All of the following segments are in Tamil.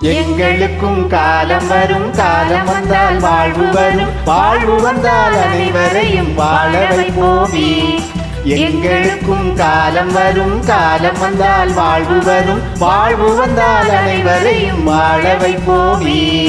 எங்களுக்கும் காலம் வரும் காலம் வந்தால் வாழ்வு வரும். வாழ்வு வந்தால் அனைவரையும் வாழ வைப்போமே. எங்களுக்கும் காலம் வரும் காலம் வந்தால் வாழ்வு வரும். வாழ்வு வந்தால் அனைவரையும் வாழ வைப்போமே.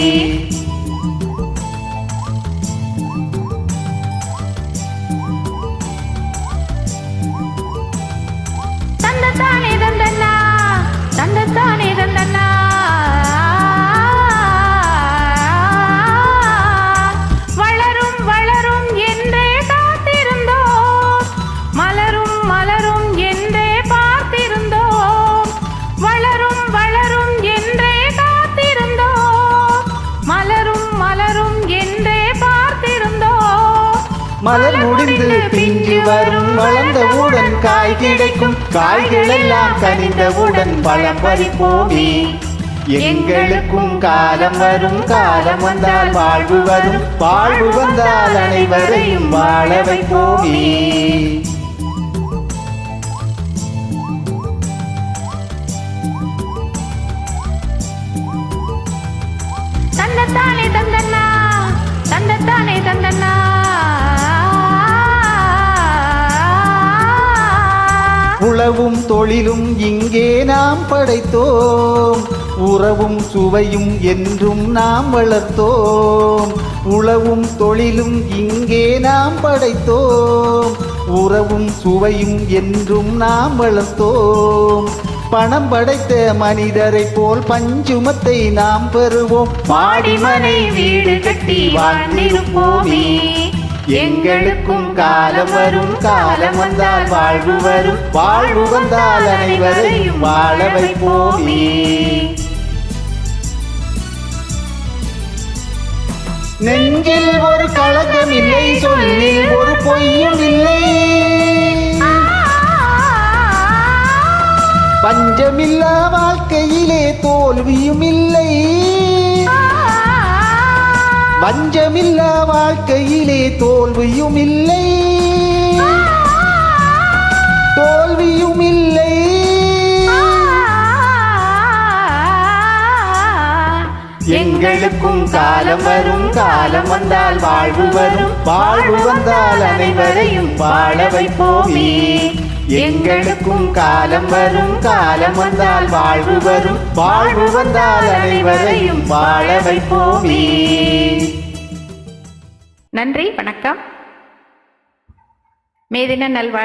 மலர் முடிந்து பிஞ்சு வரும் வளர்ந்தவுடன் காய் கிடைக்கும். காய்கள் எல்லாம் கனிந்தவுடன் பழம் பறிப்போமே. எங்களுக்கும் காலம் வரும் காலம் வந்தால் வாழ்வு வரும். வாழ்வு வந்தால் அனைவரையும் வாழ வைப்போமே. தந்தத்தானே தந்தண்ணா தந்தத்தானே தந்தண்ணா. உழவும் தொழிலும் இங்கே நாம் படைத்தோம். உறவும் சுவையும் என்றும் நாம் வளர்த்தோம். உழவும் தொழிலும் இங்கே நாம் படைத்தோம். உறவும் சுவையும் என்றும் நாம் வளர்த்தோம். பணம் படைத்த மனிதரை போல் பஞ்சுமத்தை நாம் பெறுவோம். மாடிமனை வீடு கட்டி வாழ்ந்திருப்போமே. எங்களுக்கும் காலம் வரும் காலம் வந்தால் வாழ்வு வரும். வாழ்வு வந்தால் அனைவரையும் வாழ வைப்போமே. நெஞ்சில் ஒரு கலகம் இல்லை சொல்லில் ஒரு பொய்யும் இல்லை. பஞ்சமில்லா வாழ்க்கையிலே தோல்வியும் இல்லை. வஞ்சமில்லா வாழ்க்கையிலே தோல்வியும் இல்லை. தோல்வியும் இல்லை. எங்களுக்கும் காலம் வரும் காலம் வந்தால் வாழ்வு வரும். வாழ்வு வந்தால் அனைவரையும் வாழ வைப்போமே. எங்களுக்கும் காலம் வரும் காலம் வந்தால் வாழ்வு வரும். வாழ்வு வந்தால் அனைவரையும் வாழ வைப்போமே. நன்றி வணக்கம். மேதின நல்வாழ்